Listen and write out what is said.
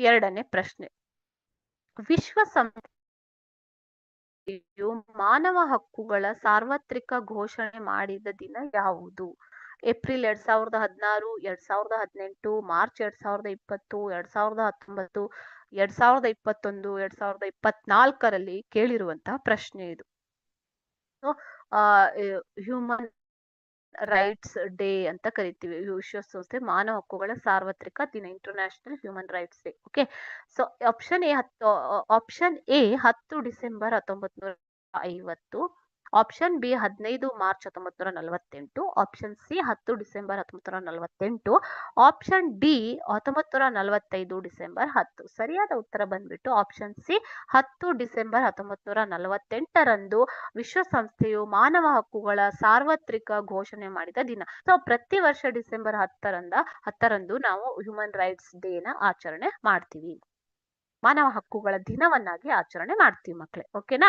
ಎರಡನೇ ಪ್ರಶ್ನೆ. ವಿಶ್ವಸಂಸ್ಥೆಯು ಮಾನವ ಹಕ್ಕುಗಳ ಸಾರ್ವತ್ರಿಕ ಘೋಷಣೆ ಮಾಡಿದ ದಿನ ಯಾವುದು? ಏಪ್ರಿಲ್ ಎರಡ್ ಸಾವಿರದ ಹದಿನಾರು, ಎರಡ್ ಸಾವಿರದ ಹದಿನೆಂಟು, ಮಾರ್ಚ್ ಎರಡ್ ಸಾವಿರದ ಇಪ್ಪತ್ತು, ಎರಡ್ ಸಾವಿರದ ಹತ್ತೊಂಬತ್ತು, ಎರಡ್ ಸಾವಿರದ ಇಪ್ಪತ್ತೊಂದು, ಎರಡ್ ಸಾವಿರದ ಇಪ್ಪತ್ನಾಲ್ಕರಲ್ಲಿ ಕೇಳಿರುವಂತಹ ಪ್ರಶ್ನೆ ಇದು. ಹ್ಯೂಮನ್ ರೈಟ್ಸ್ ಡೇ ಅಂತ ಕರಿತೀವಿ. ವಿಶ್ವಸಂಸ್ಥೆ ಮಾನವ ಹಕ್ಕುಗಳ ಸಾರ್ವತ್ರಿಕ ದಿನ international human rights day okay so option A ಹತ್ತು ಆಪ್ಷನ್ ಎ ಹತ್ತು ಡಿಸೆಂಬರ್ ಹತ್ತೊಂಬತ್ ನೂರ ಐವತ್ತು. ಆಪ್ಷನ್ ಬಿ ಹದಿನೈದು ಮಾರ್ಚ್ ಹತ್ತೊಂಬತ್ ನೂರ ನಲವತ್ತೆಂಟು ಆಪ್ಷನ್ ಸಿ ಹತ್ತು ಡಿಸೆಂಬರ್ ಹತ್ತೊಂಬತ್ ನೂರ ನಲವತ್ತೆಂಟು ಆಪ್ಷನ್ ಡಿ ಹತ್ತೊಂಬತ್ ನೂರ ನಲವತ್ತೈದು ಡಿಸೆಂಬರ್ ಹತ್ತು. ಸರಿಯಾದ ಉತ್ತರ ಬಂದ್ಬಿಟ್ಟು ಆಪ್ಷನ್ ಸಿ ಹತ್ತು ಡಿಸೆಂಬರ್ ಹತ್ತೊಂಬತ್ತು ನೂರ ನಲವತ್ತೆಂಟರಂದು ವಿಶ್ವಸಂಸ್ಥೆಯು ಮಾನವ ಹಕ್ಕುಗಳ ಸಾರ್ವತ್ರಿಕ ಘೋಷಣೆ ಮಾಡಿದ ದಿನ. ಸೊ ಪ್ರತಿ ವರ್ಷ ಡಿಸೆಂಬರ್ ಹತ್ತರಂದ, ಹತ್ತರಂದು ನಾವು ಹ್ಯೂಮನ್ ರೈಟ್ಸ್ ಡೇನ ಆಚರಣೆ ಮಾಡ್ತೀವಿ. ಮಾನವ ಹಕ್ಕುಗಳ ದಿನವನ್ನಾಗಿ ಆಚರಣೆ ಮಾಡ್ತೀವಿ ಮಕ್ಕಳೇ ಓಕೆನಾ